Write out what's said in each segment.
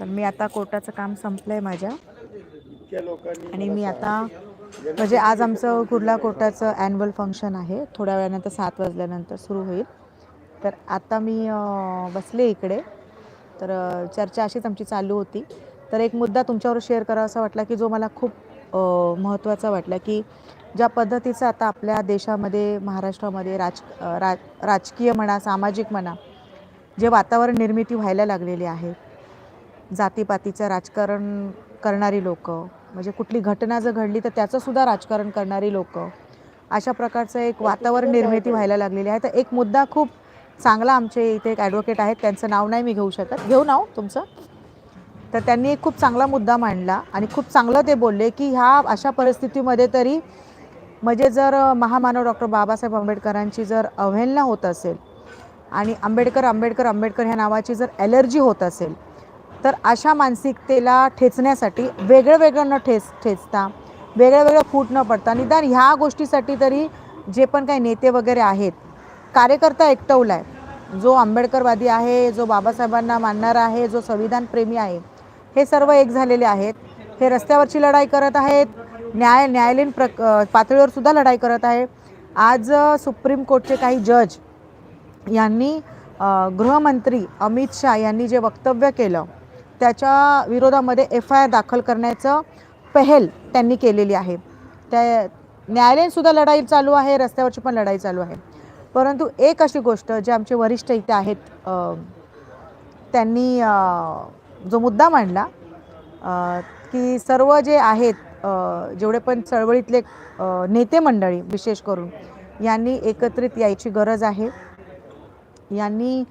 तर मी आता कोर्टाचं काम संपलंय माझ्या. आणि मी आता म्हणजे आज आमचं कुर्ला कोर्टाचं ॲन्युअल फंक्शन आहे. थोड्या वेळानंतर सात वाजल्यानंतर सुरू होईल. तर आता मी बसले इकडे. तर चर्चा अशीच आमची चालू होती. तर एक मुद्दा तुमच्यावर शेअर करावासा वाटला की जो मला खूप महत्त्वाचा वाटला की ज्या पद्धतीचं आता आपल्या देशामध्ये महाराष्ट्रामध्ये राज रा राजकीय म्हणा सामाजिक म्हणा जे वातावरण निर्मिती व्हायला लागलेली आहे. जातीपातीचं राजकारण करणारी लोक म्हणजे कुठली घटना जर घडली तर त्याचंसुद्धा राजकारण करणारी लोक अशा प्रकारचं एक वातावरण निर्मिती व्हायला लागलेली आहे. तर एक मुद्दा खूप चांगला आमचे इथे एक ॲडव्होकेट आहेत त्यांचं नाव नाही मी घेऊ शकत. घेऊ नाव तुमचं? तर त्यांनी एक खूप चांगला मुद्दा मांडला आणि खूप चांगलं ते बोलले की ह्या अशा परिस्थितीमध्ये तरी म्हणजे जर महामानव डॉक्टर बाबासाहेब आंबेडकरांची जर अवहेलना होत असेल आणि आंबेडकर आंबेडकर आंबेडकर ह्या नावाची जर ॲलर्जी होत असेल तर अशा मानसिकतेला ठेचण्यासाठी वेगळं वेगळं न ठेच ठेचता वेगळं वेगळं फूट न पडता निदान ह्या गोष्टीसाठी तरी जे पण काही नेते वगैरे आहेत कार्यकर्ता एकटवला आहे जो आंबेडकरवादी आहे जो बाबासाहेबांना मानणारा आहे जो संविधानप्रेमी आहे हे सर्व एक झालेले आहेत. हे रस्त्यावरची लढाई करत आहेत. न्याय न्यायालयीन प्र पातळीवर सुद्धा लढाई करत आहे. आज सुप्रीम कोर्टचे काही जज यांनी गृहमंत्री अमित शाह यांनी जे वक्तव्य केलं त्याच्या विरोधामध्ये एफ आय आर दाखल करण्याचं पहल त्यांनी केलेली आहे. त्या न्यायालयीनसुद्धा लढाई चालू आहे रस्त्यावरची पण लढाई चालू आहे. परंतु एक अशी गोष्ट जे आमचे वरिष्ठ इथे आहेत त्यांनी जो मुद्दा मांडला की सर्व जे आहेत जेवढे पण चळवळीतले नेते मंडळी विशेष करून यांनी एकत्रित यायची गरज आहे. यांनी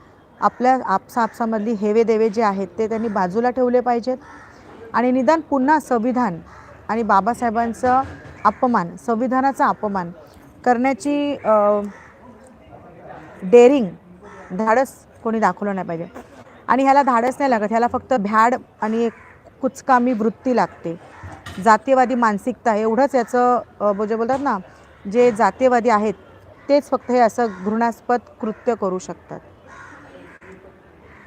आपल्या आपसा आपसामधली हेवे देवे जे आहेत ते त्यांनी बाजूला ठेवले पाहिजेत. आणि निदान पुन्हा संविधान आणि बाबासाहेबांचं अपमान संविधानाचा अपमान करण्याची डेअरिंग धाडस कोणी दाखवलं नाही पाहिजे. आणि ह्याला धाडस नाही लागत ह्याला फक्त भ्याड आणि एक कुचकामी वृत्ती लागते. जातीयवादी मानसिकता एवढंच याचं म्हणजे बोलतात ना जे जातीयवादी आहेत तेच फक्त हे असं घृणास्पद कृत्य करू शकतात.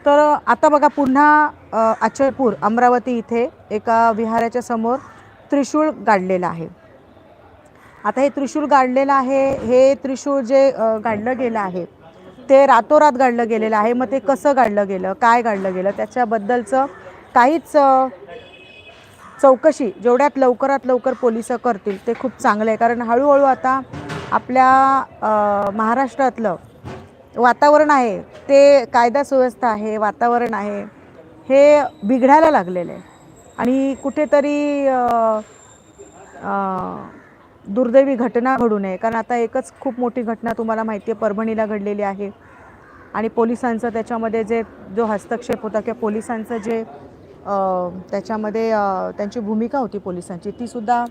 तर आता बघा पुन्हा अचलपूर अमरावती इथे एका विहाराच्या समोर त्रिशूळ गाडलेलं आहे. आता हे त्रिशूळ गाडलेलं आहे हे त्रिशूळ जे गाडलं गेलं आहे ते रातोरात गाडलं गेलेलं आहे. मग ते कसं गाडलं गेलं काय गाडलं गेलं त्याच्याबद्दलचं काहीच चौकशी जेवढ्यात लवकरात लवकर पोलीस करतील ते खूप चांगलं आहे. कारण हळूहळू आता आपल्या महाराष्ट्रातलं वातावरण आहे ते कायदा सुव्यवस्था आहे वातावरण आहे हे बिघडायला लागलेलं आहे. आणि कुठेतरी दुर्दैवी घटना घडू नये. कारण आता एकच खूप मोठी घटना तुम्हाला माहिती आहे परभणीला घडलेली आहे. आणि पोलिसांचं त्याच्यामध्ये जे जो हस्तक्षेप होता किंवा पोलिसांचं जे त्याच्यामध्ये त्यांची भूमिका होती पोलिसांची तीसुद्धा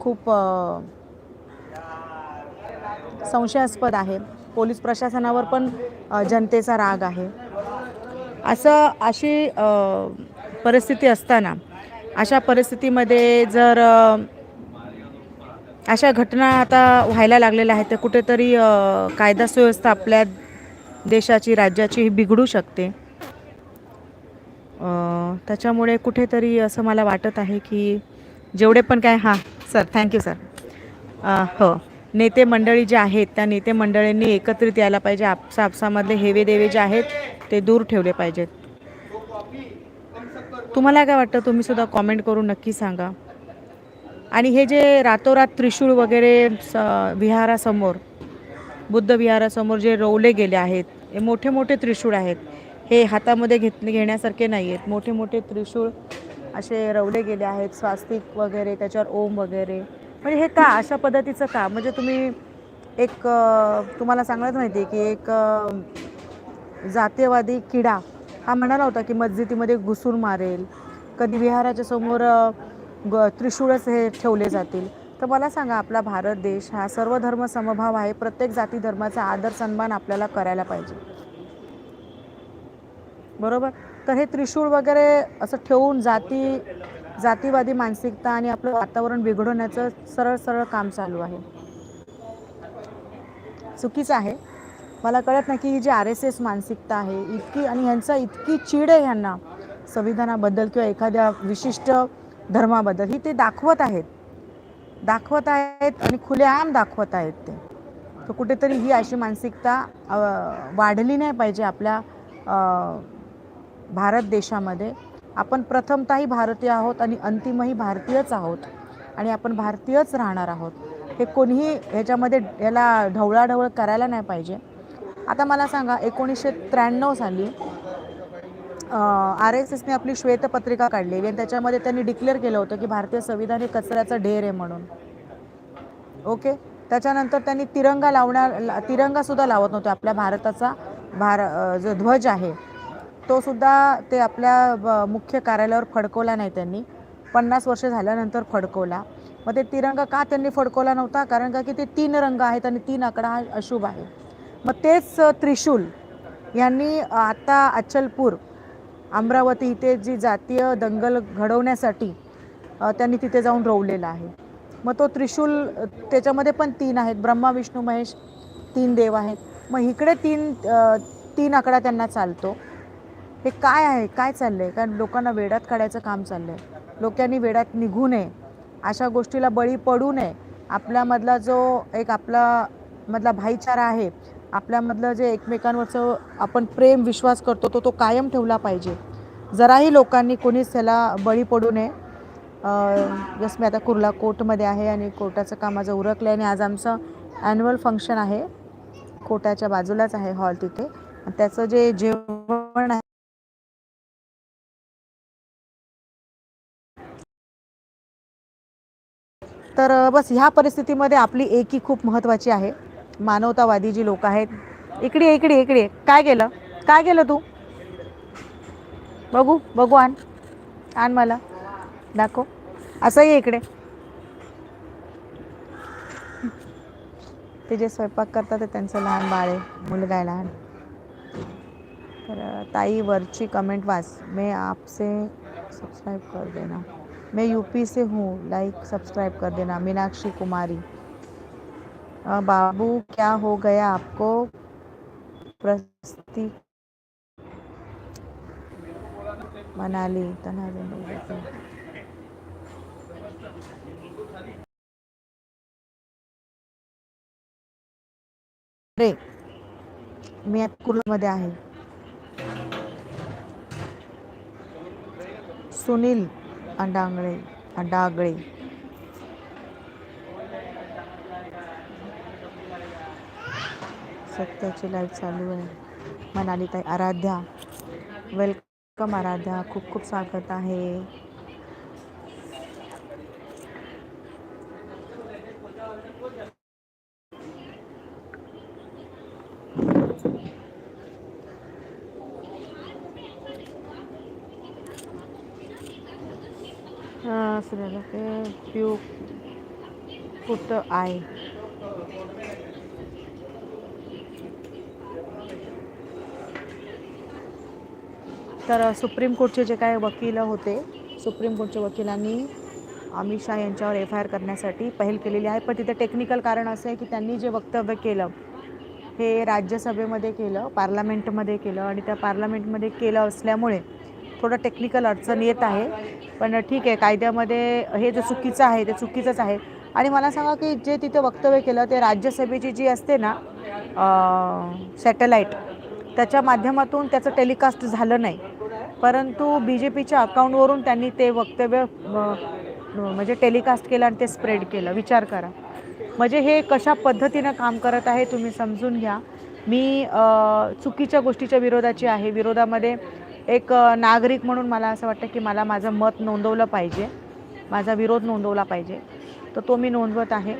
खूप संशयास्पद आहे. पोलीस प्रशासनावर पण जनतेचा राग आहे. असं अशी परिस्थिती असताना अशा परिस्थितीमध्ये जर अशा घटना आता व्हायला लागलेल्या आहेत तर कुठेतरी कायदा सुव्यवस्था आपल्या देशाची राज्याची ही बिघडू शकते. त्याच्यामुळे कुठेतरी असं मला वाटत आहे की जेवढे पण काय हां सर थँक्यू सर. हो. नेते मंडळी जे आहेत त्या नेते मंडळींनी एकत्रित यायला पाहिजे. आपसा आपसामधले हेवे देवे जे आहेत ते दूर ठेवले पाहिजेत. तुम्हाला काय वाटतं? तुम्ही सुद्धा कॉमेंट करून नक्की सांगा. आणि हे जे रातोरात त्रिशूळ वगैरे स विहारासमोर बुद्ध विहारासमोर जे रोवले गेले आहेत हे मोठे मोठे त्रिशूळ आहेत. हे हातामध्ये घेत घेण्यासारखे नाही आहेत मोठे मोठे त्रिशूळ असे रवले गेले आहेत. स्वास्तिक वगैरे त्याच्यावर ओम वगैरे. म्हणजे हे का अशा पद्धतीचं का? म्हणजे तुम्ही एक तुम्हाला चांगलंच माहिती आहे की एक जातीयवादी किडा हा म्हणाला होता की मस्जिदीमध्ये घुसून मारेल. कधी विहाराच्या समोर ग त्रिशूळच हे ठेवले जातील. तर मला सांगा आपला भारत देश हा सर्व धर्म समभाव आहे. प्रत्येक जाती धर्माचा आदर सन्मान आपल्याला करायला पाहिजे. बरोबर? तर हे त्रिशूळ वगैरे असं ठेवून जाती जातीवादी मानसिकता आणि आपलं वातावरण बिघडवण्याचं सरळ सरळ काम चालू आहे. चुकीचं आहे. मला कळत नाही की ही जी आर एस एस मानसिकता आहे इतकी आणि ह्यांचा इतकी चीड आहे ह्यांना संविधानाबद्दल किंवा एखाद्या विशिष्ट धर्माबद्दल ही ते दाखवत आहेत. दाखवत आहेत आणि खुलेआम दाखवत आहेत ते. तर कुठेतरी ही अशी मानसिकता वाढली नाही पाहिजे आपल्या भारत देशामध्ये. आपण प्रथमतःही भारतीय आहोत आणि अंतिमही भारतीयच आहोत आणि आपण भारतीयच राहणार आहोत. हे कोणीही ह्याच्यामध्ये याला ढवळाढवळ करायला नाही पाहिजे. आता मला सांगा एकोणीसशे त्र्याण्णव साली आर एस एसने आपली श्वेतपत्रिका काढलेली आणि त्याच्यामध्ये त्यांनी डिक्लेअर केलं होतं की भारतीय संविधान हे कचऱ्याचं ढेर आहे म्हणून. ओके? त्याच्यानंतर त्यांनी तिरंगा लावणार तिरंगासुद्धा लावत नव्हते. आपल्या भारताचा भार जो ध्वज आहे तो सुद्धा ते आपल्या ब- मुख्य कार्यालयावर फडकवला नाही त्यांनी. पन्नास वर्ष झाल्यानंतर फडकवला. मग ते तिरंगा का त्यांनी फडकवला नव्हता? कारण का की ते तीन रंग आहेत आणि तीन आकडा हा अशुभ आहे. मग तेच त्रिशूल यांनी आता अचलपूर अमरावती इथे जी जातीय दंगल घडवण्यासाठी त्यांनी तिथे जाऊन रोवलेला आहे. मग तो त्रिशूल त्याच्यामध्ये पण तीन आहेत. ब्रह्मा विष्णू महेश तीन देव आहेत. मग इकडे तीन तीन आकडा त्यांना चालतो. हे काय आहे? काय चाललं आहे कारण लोकांना वेडात काढायचं काम चाललं आहे लोकांनी वेडात निघू नये. अशा गोष्टीला बळी पडू नये. आपल्यामधला जो एक आपला मधला भाईचारा आहे आपल्यामधलं जे एकमेकांवरचं आपण प्रेम विश्वास करतो तो तो कायम ठेवला पाहिजे. जराही लोकांनी कोणीच त्याला बळी पडू नये. जसं मी आता कुर्ला कोर्टमध्ये आहे आणि कोर्टाचं काम माझं उरकलं आहे आणि आज आमचं ॲन्युअल फंक्शन आहे. कोर्टाच्या बाजूलाच आहे हॉल तिथे. त्याचं जे जेवण आहे तर बस ह्या परिस्थितीमध्ये आपली एकी खूप महत्त्वाची आहे. मानवतावादी जी लोक आहेत इकडे इकडे इकडे. काय केलं? काय केलं तू? बघू बघू आण. आण मला. दाखव. असं ये इकडे. ते जे स्वयंपाक करतात ते त्यांचं लहान बाळ आहे मुलगा आहे लहान. तर ताई वरची कमेंट वाच. मे आपसे सबस्क्राईब कर देना. मैं यूपी से हूँ। लाइक सब्सक्राइब कर देना। मीनाक्षी कुमारी। बाबू, क्या हो गया आपको? प्रस्ती। मनाली तनाव रे मी आता आहे सुनील। अंडांगळे अंडागळे. सत्याची लाईव्ह चालू आहे. मनाली ताई आराध्या. वेलकम आराध्या. खूप खूप स्वागत आहे. हां कुठं आहे. तर सुप्रीम कोर्टचे जे काय वकील होते सुप्रीम कोर्टच्या वकिलांनी अमित शाह यांच्यावर एफ आय आर करण्यासाठी पहिल केलेली आहे. पण तिथे टेक्निकल कारण असं आहे की त्यांनी जे वक्तव्य केलं हे राज्यसभेमध्ये केलं पार्लमेंटमध्ये केलं आणि त्या पार्लमेंटमध्ये केलं असल्यामुळे थोडं टेक्निकल अडचण येत आहे. पण ठीक आहे कायद्यामध्ये हे जे चुकीचं आहे ते चुकीचंच आहे. आणि मला सांगा की जे तिथे वक्तव्य केलं ते राज्यसभेची जी असते ना सॅटेलाईट त्याच्या माध्यमातून त्याचं टेलिकास्ट झालं नाही. परंतु बी जे पीच्या अकाउंटवरून त्यांनी ते वक्तव्य म्हणजे टेलिकास्ट केलं आणि ते स्प्रेड केलं. विचार करा. म्हणजे हे कशा पद्धतीनं काम करत आहे तुम्ही समजून घ्या. मी चुकीच्या गोष्टीच्या विरोधाची आहे. विरोधामध्ये एक नागरिक म्हणून मला असं वाटतं की मला माझं मत नोंदवलं पाहिजे. माझा विरोध नोंदवला पाहिजे. तर तो मी नोंदवत आहे.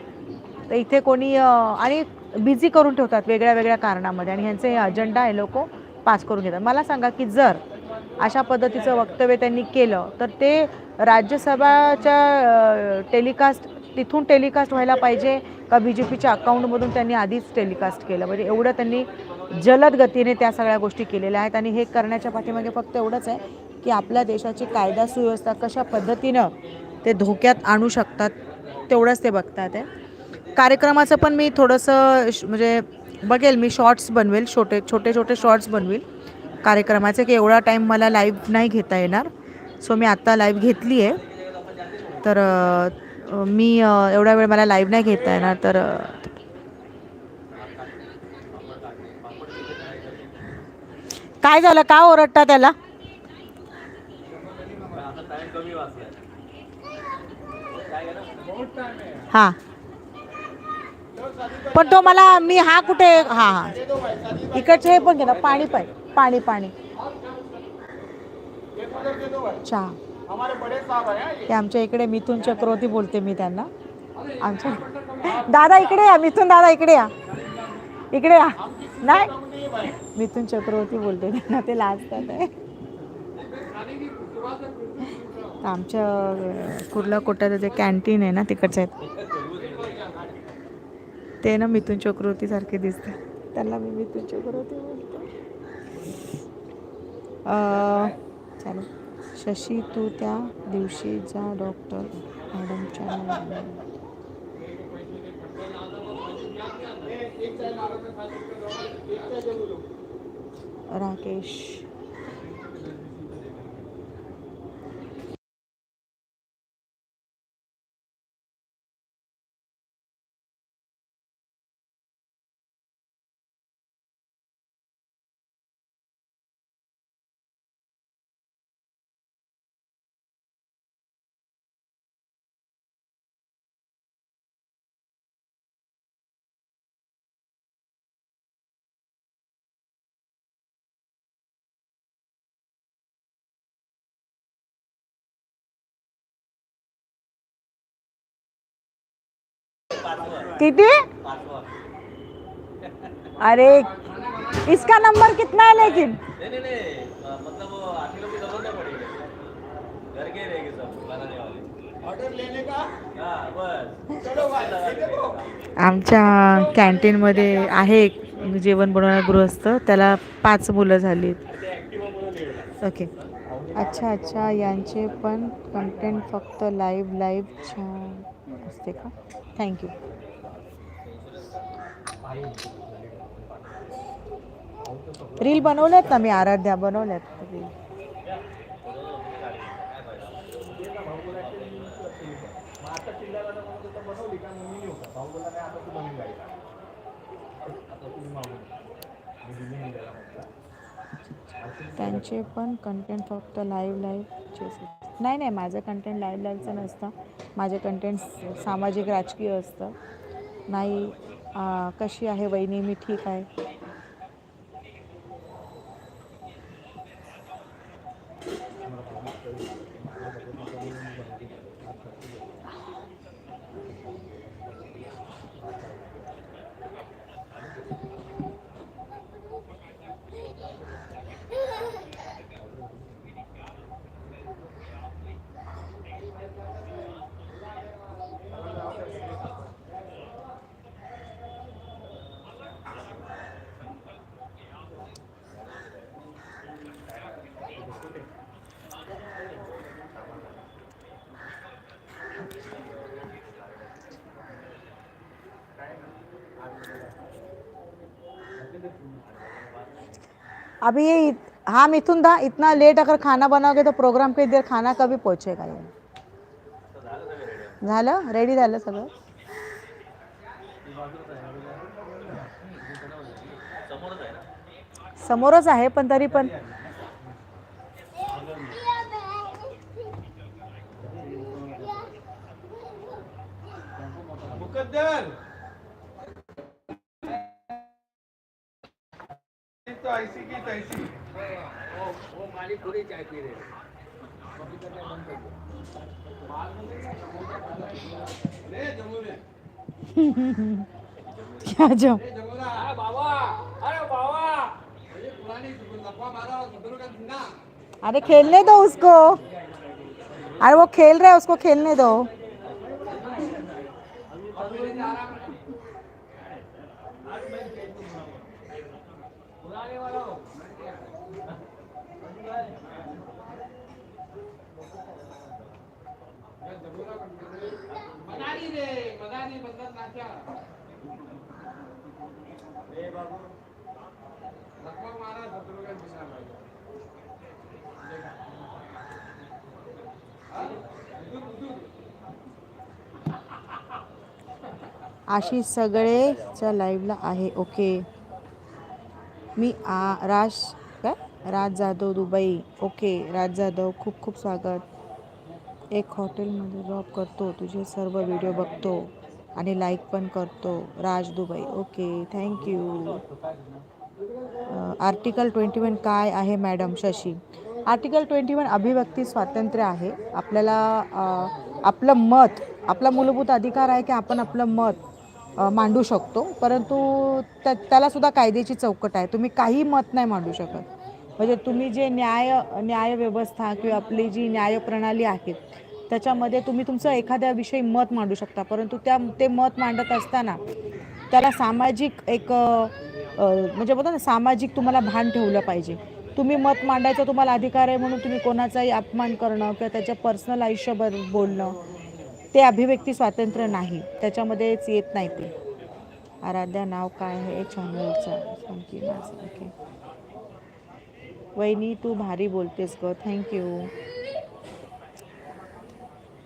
तर इथे कोणी आणि बिझी करून ठेवतात वेगळ्या वेगळ्या कारणामध्ये आणि ह्यांचे अजेंडा हे लोक पास करून घेतात. मला सांगा की जर अशा पद्धतीचं वक्तव्य त्यांनी केलं तर ते राज्यसभाच्या टेलिकास्ट तिथून टेलिकास्ट व्हायला पाहिजे का बी जे पीच्या अकाउंटमधून त्यांनी आधीच टेलिकास्ट केलं? म्हणजे एवढं त्यांनी जलद गतीने त्या सगळ्या गोष्टी केलेल्या आहेत आणि हे करण्याच्या पाठीमागे फक्त एवढंच आहे की आपल्या देशाची कायदा सुव्यवस्था कशा पद्धतीनं ते धोक्यात आणू शकतात तेवढंच ते बघतात आहे. कार्यक्रमाचं पण मी थोडंसं श- म्हणजे बघेल मी शॉर्ट्स बनवेल छोटे छोटे छोटे शॉर्ट्स बनवेल. कार्यक्रमाचे की एवढा टाईम मला लाईव्ह नाही घेता येणार. सो मी आत्ता लाईव्ह घेतली आहे. तर मी एवढा वेळ मला लाईव्ह नाही घेता येणार. तर काय झालं? का ओरडता त्याला? हां. पण तो मला मी हा कुठे हां हां. इकडचे हे पण घे ना पाणी पाय पाणी पाणी. चहा ते आमच्या इकडे मिथून चक्रवर्ती बोलते मी त्यांना. आमच्या दादा इकडे या मिथून दादा इकडे या. इकडे या. नाही. मिथून चक्रवर्ती बोलते त्यांना ते लाजतात आहे. आमच्या कुर्ला कोट्याचं जे कॅन्टीन आहे ना तिकडचं आहेत. ते ना मिथून चक्रवर्ती सारखे दिसते त्यांना मी मिथून चक्रवर्ती बोलते. चालेल. शशी तू त्या दिवशी जा डॉक्टर मॅडमच्या राकेश. किती? अरे इसका नंबर कितना है लेकिन? आमच्या कॅन्टीनमध्ये आहे एक जेवण बनवणारा गृहस्थ. त्याला पाच मुलं झाली ओके अच्छा अच्छा यांचे पण कंटेंट फक्त लाईव्ह लाईव्ह छान असते का? थँक्यू. रील बनवल्यात ना मी आराध्या बनवल्यात रील. त्यांचे पण कंटेंट फक्त लाईव्ह लाईव्ह नाही नाही माझं कंटेंट लाईव्ह लाईव्हचं नसतं. माझे कंटेंट सामाजिक राजकीय असतं. नाही कशी आहे वहिनी? मी ठीक आहे. अभी ये इत- हाँ मिथुन दा इतना लेट अगर खाना बनाओगे तो प्रोग्राम के इधर खाना कभी पहुँचेगा ये झालं? रेडी झालं सगळं? समोरच आहे पण तरी पण मुकद्दर! ऐसी की तैसी। ले जमू ले क्या जो जमू ना अरे बाबा अरे बाबा। ये पुरानी लफा मारा सदर का ना अरे खेलने दो उसको। अरे वो खेल रहा है उसको खेलने दो। आशिष सगळेच्या लाईव्हला आहे. ओके. मी आ राज काय? राज जाधव दुबई. ओके. राज जाधव खूप खूप स्वागत. एक हॉटेलमध्ये जॉब करतो. तुझे सर्व व्हिडिओ बघतो. आणि लाईक पण करतो. Raj Dubai. Okay thank you article twenty one काय आहे madam Shashi? Article twenty one अभिव्यक्ती स्वातंत्र्य आहे. आपल्याला आपलं मत आपला मूलभूत अधिकार आहे की आपण आपलं मत मांडू शकतो. परंतु त्या त्यालासुद्धा कायद्याची चौकट आहे. तुम्ही काही मत नाही मांडू शकत. म्हणजे तुम्ही जे न्याय न्यायव्यवस्था किंवा आपली जी न्यायप्रणाली आहे त्याच्यामध्ये तुम्ही तुमचं एखाद्या विषयी मत मांडू शकता. परंतु त्या ते मत मांडत असताना त्याला सामाजिक एक म्हणजे बोलतो ना सामाजिक तुम्हाला भान ठेवलं पाहिजे. तुम्ही मत मांडायचा तुम्हाला अधिकार आहे म्हणून तुम्ही कोणाचाही अपमान करणं किंवा त्याच्या पर्सनल आयुष्यभर बोलणं ते अभिव्यक्ती स्वातंत्र्य नाही. त्याच्यामध्येच येत नाही ते. आराध्या नाव काय आहे? चॅनलचं. ओके वहिनी तू भारी बोलतेस ग. थँक्यू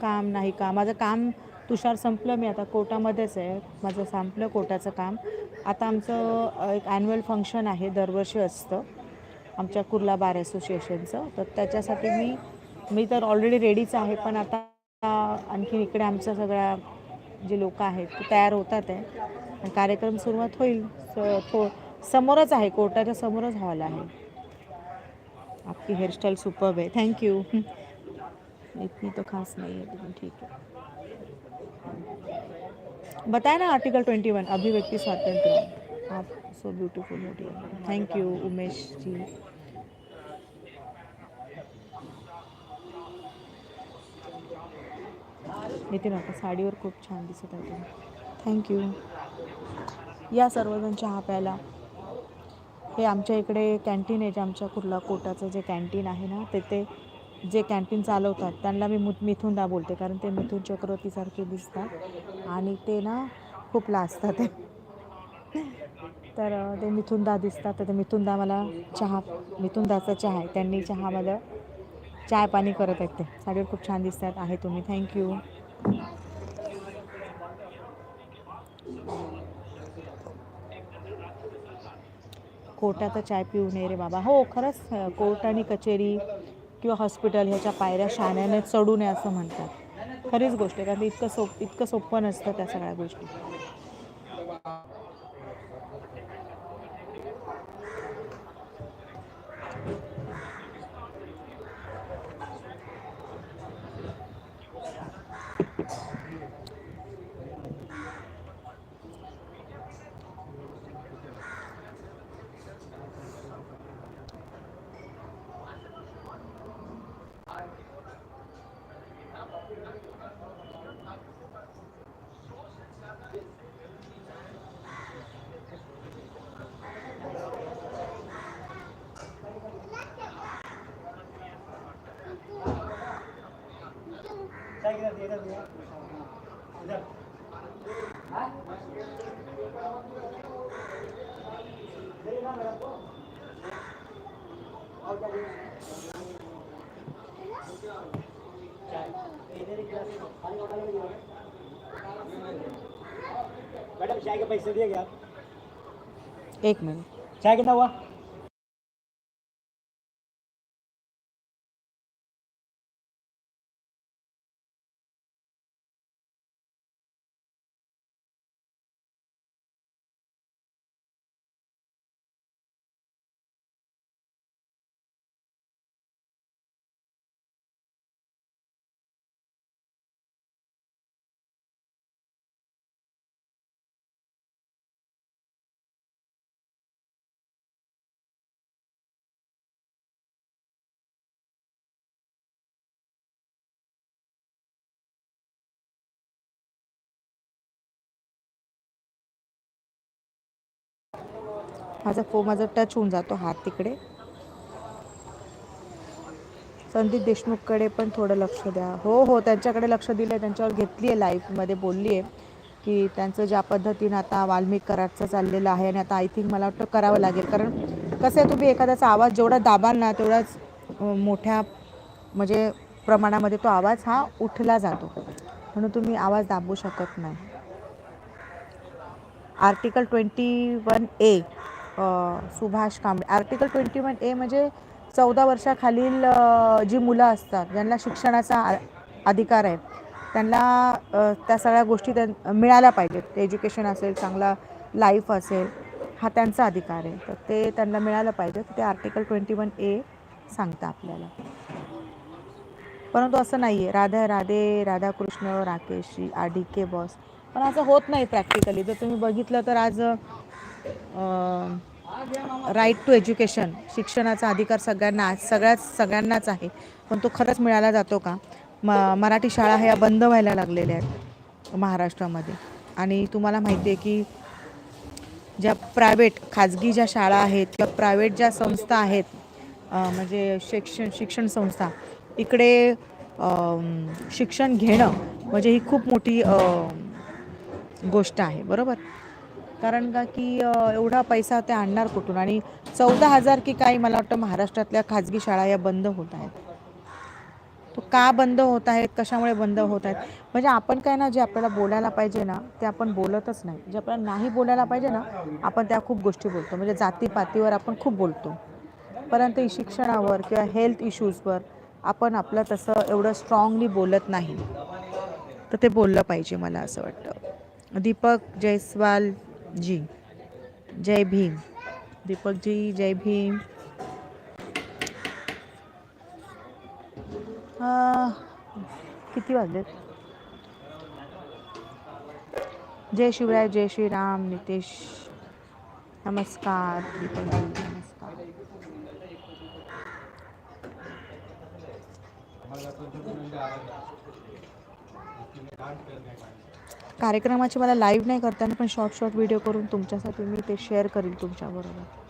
काम नाही का? माझं काम तुषार संपलं मी आता कोटामध्येच आहे. माझं संपलं कोटाचं काम. आता आमचं एक ॲन्युअल फंक्शन आहे दरवर्षी असतं. आमच्या कुर्ला बार असोसिएशनचं तर त्याच्यासाठी मी मी तर ऑलरेडी रेडीच आहे पण आता आणखीन इकडे आमच्या सगळ्या जे लोक आहेत ते तयार होतात आहे. आणि कार्यक्रम सुरुवात होईल. थो समोरच आहे कोर्टाच्या समोरच हॉल आहे. आपली हेअरस्टाईल सुपर आहे. थँक्यू इतनी तो खास नहीं है लेकिन ठीक है। बताया ना आर्टिकल ट्वेंटी वन अभिव्यक्ति स्वातंत्र आप सो ब्यूटीफुल हो थैंक यू उमेश जी। नितीन आता साडीवर खूप छान दिसत आहे तुम्ही थँक्यू या सर्वजण चहा प्यायला हे आमच्या इकडे कॅन्टीन आहे जे आमच्या कुर्ला कोटाचं जे कॅन्टीन आहे ना तिथे जे कॅन्टीन चालवतात त्यांना मी मुत मिथुनदा बोलते कारण ते मिथुन चक्रवर्तीसारखे दिसतात. आणि ते ना खूप लाजतात. ते तर ते मिथुनदा दिसतात. तर ते मिथुनदा मला चहा मिथुनदाचा चहा आहे. त्यांनी चहा मला चाय पाणी करत आहेत ते. साडीवर खूप छान दिसतात. आहे तुम्ही. थँक्यू कोर्टाचा चाय पिऊ नये रे बाबा. हो खरंच कोर्ट आणि कचेरी किंवा हॉस्पिटल ह्याच्या पायऱ्या शाण्याने चढू नये असं म्हणतात. खरीच गोष्ट आहे कारण इतकं सोप इतकं सोपं नसतं त्या सगळ्या गोष्टी. मैडम चाय के पैसे दिए गया एक मिनट. चाय कितना हुआ माझा फो माझा टच होऊन जातो हात तिकडे. संदीप देशमुखकडे पण थोडं लक्ष द्या. हो हो त्यांच्याकडे लक्ष दिलं आहे त्यांच्यावर घेतली आहे लाईफमध्ये बोलली आहे की त्यांचं ज्या पद्धतीनं आता वाल्मिक कराडचं चाललेलं आहे आणि आता आय थिंक मला वाटतं करावं लागेल. कारण कसं आहे तुम्ही एखाद्याचा आवाज जेवढा दाबाल ना तेवढाच मोठ्या म्हणजे प्रमाणामध्ये तो आवाज हा उठला जातो. म्हणून तुम्ही आवाज दाबू शकत नाही. Article twenty one A Subhash Kamble. Article twenty one A म्हणजे चौदा वर्षाखालील जी मुलं असतात ज्यांना शिक्षणाचा आ- अधिकार आहे त्यांना त्या सगळ्या गोष्टी त्यां मिळाल्या पाहिजेत. एज्युकेशन असेल चांगला लाईफ असेल हा त्यांचा अधिकार आहे. तर ते त्यांना मिळालं पाहिजे. ते आर्टिकल ट्वेंटी वन ए सांगतं आपल्याला. परंतु असं नाही आहे राधा राधे राधाकृष्ण राकेशजी आर डी के बॉस. पण असं होत नाही प्रॅक्टिकली जर तुम्ही बघितलं तर आज राईट टू एज्युकेशन शिक्षणाचा अधिकार सगळ्यांना आज सगळ्याच सगळ्यांनाच आहे. पण तो खरंच मिळाला जातो का? म मराठी शाळा ह्या बंद व्हायला लागलेल्या आहेत महाराष्ट्रामध्ये. आणि तुम्हाला माहिती आहे की ज्या प्रायव्हेट खाजगी ज्या शाळा आहेत किंवा प्रायव्हेट ज्या संस्था आहेत म्हणजे शिक्षण शिक्षण संस्था इकडे शिक्षण घेणं म्हणजे ही खूप मोठी गोष्ट आहे. बरोबर? कारण का की एवढा पैसा ते आणणार कुठून? आणि चौदा हजार की काही मला वाटतं महाराष्ट्रातल्या खाजगी शाळा या बंद होत आहेत. तो का बंद होत आहेत? कशामुळे बंद होत आहेत? म्हणजे आपण काय ना जे आपल्याला बोलायला पाहिजे ना ते आपण बोलतच नाही. जे आपल्याला नाही बोलायला पाहिजे ना आपण त्या खूप गोष्टी बोलतो. म्हणजे जातीपातीवर आपण खूप बोलतो. परंतु शिक्षणावर किंवा हेल्थ इश्यूजवर आपण आपलं तसं एवढं स्ट्रॉंगली बोलत नाही. तर ते बोललं पाहिजे मला असं वाटतं. दीपक जयस्वाल जी। जय भीम। दीपक जी जय भीम। किती वाजलेत? जय शिवराय जय श्रीराम नितेश। नमस्कार दीपकजी नमस्कार। कार्यक्रमाची मला लाईव्ह नाही करताना पण शॉर्ट शॉर्ट व्हिडिओ करून तुमच्यासाठी मी ते शेअर करेल तुमच्याबरोबर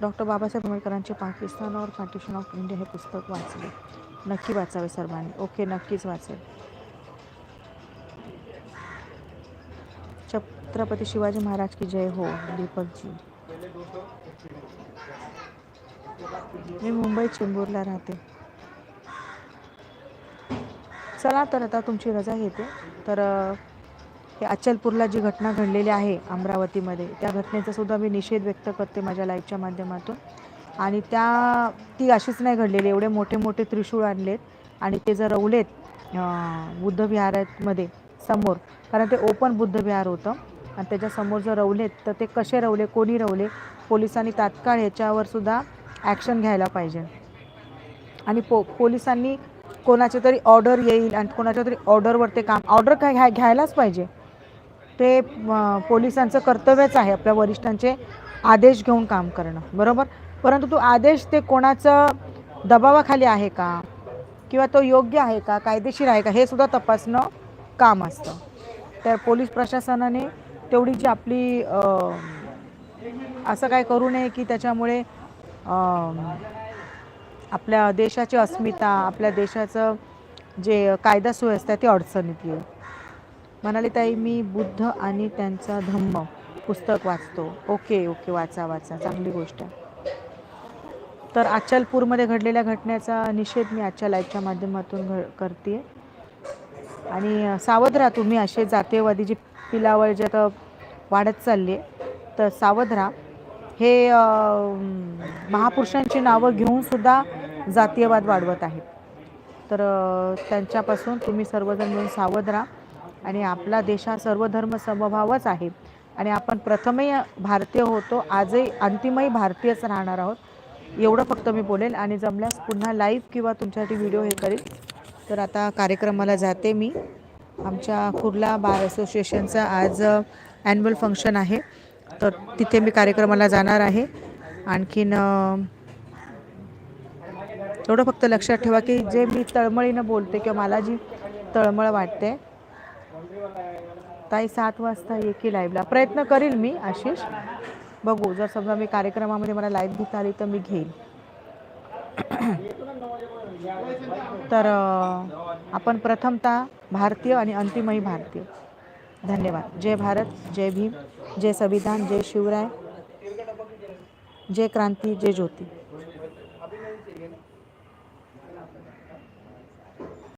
डॉक्टर बाबासाहेब आंबेडकरांचे पाकिस्तान और पार्टिशन ऑफ इंडिया हे पुस्तक वाचले. नक्की वाचावे सर्वांनी. ओके नक्कीच वाचेल. छत्रपती शिवाजी महाराज की जय हो दीपकजी. मी मुंबई चेंबूरला राहते. चला तर आता तुमची रजा घेते. तर हे अचलपूरला जी घटना घडलेली आहे अमरावतीमध्ये त्या घटनेचा सुद्धा मी निषेध व्यक्त करते माझ्या लाईव्हच्या माध्यमातून. आणि त्या ती अशीच नाही घडलेली एवढे मोठे मोठे त्रिशूळ आणलेत आणि ते जर रवलेत बुद्धविहारामध्ये समोर कारण ते ओपन बुद्धविहार होतं. आणि त्याच्यासमोर जर रवलेत तर ते कसे रवले कोणी रवले पोलिसांनी तात्काळ ह्याच्यावर सुद्धा ॲक्शन घ्यायला पाहिजे. आणि पो पोलिसांनी कोणाच्या तरी ऑर्डर येईल आणि कोणाच्या तरी ऑर्डरवर ते काम ऑर्डर काय घ्या घ्यायलाच पाहिजे. ते पोलिसांचं कर्तव्यच आहे आपल्या वरिष्ठांचे आदेश घेऊन काम करणं. बरोबर? परंतु तो आदेश ते कोणाचं दबावाखाली आहे का? किंवा तो योग्य आहे का? कायदेशीर आहे का? हे सुद्धा तपासणं काम असतं. तर पोलीस प्रशासनाने तेवढी जी आपली असं काय करू नये की त्याच्यामुळे आपल्या देशाची अस्मिता आपल्या देशाचं जे कायदा सुव्यवस्था ती अडचणीत येईल. म्हणाले ताई मी बुद्ध आणि त्यांचा धम्म पुस्तक वाचतो. ओके ओके वाचा वाचा. चांगली गोष्ट तर अचलपूरमध्ये घडलेल्या घटनेचा निषेध मी आजच्या लाईव्हच्या माध्यमातून घ करते आणि सावध राहा तुम्ही असे जातीयवादी जी पिलावळ जे आता वाढत चालली आहे तर सावध राहा हे महापुरुषांची नावं घेऊन सुद्धा जातीयवाद वाढवत आहेत. तर त्यांच्यापासून तुम्ही सर्वजण मिळून सावध राहा आणि आपला देश हा सर्व धर्म समभावच आहे. आणि आपण प्रथमही भारतीय होतो आजही अंतिमही भारतीयच राहणार आहोत. एवढं फक्त मी बोलेल आणि जमल्यास पुन्हा लाईव्ह किंवा तुमच्यासाठी व्हिडिओ हे करेल तर आता कार्यक्रमाला जाते मी. आमच्या कुर्ला बार असोसिएशनचा आज ॲन्युअल फंक्शन आहे. तर तिथे मी कार्यक्रमाला जाणार आहे. आणखीन एवढं फक्त लक्षात ठेवा की जे मी तळमळीनं बोलते किंवा मला जी तळमळ वाटते ताई सात वाजता ये की लाईव्हला प्रयत्न करील मी आशिष. बघू जर समजा मी कार्यक्रमामध्ये मला लाईव्ह घेता आली तर मी घेईल तर आपण प्रथमतः भारतीय आणि अंतिमही भारतीय. धन्यवाद. जय भारत जय भीम जय संविधान जय शिवराय जय क्रांती जय ज्योती.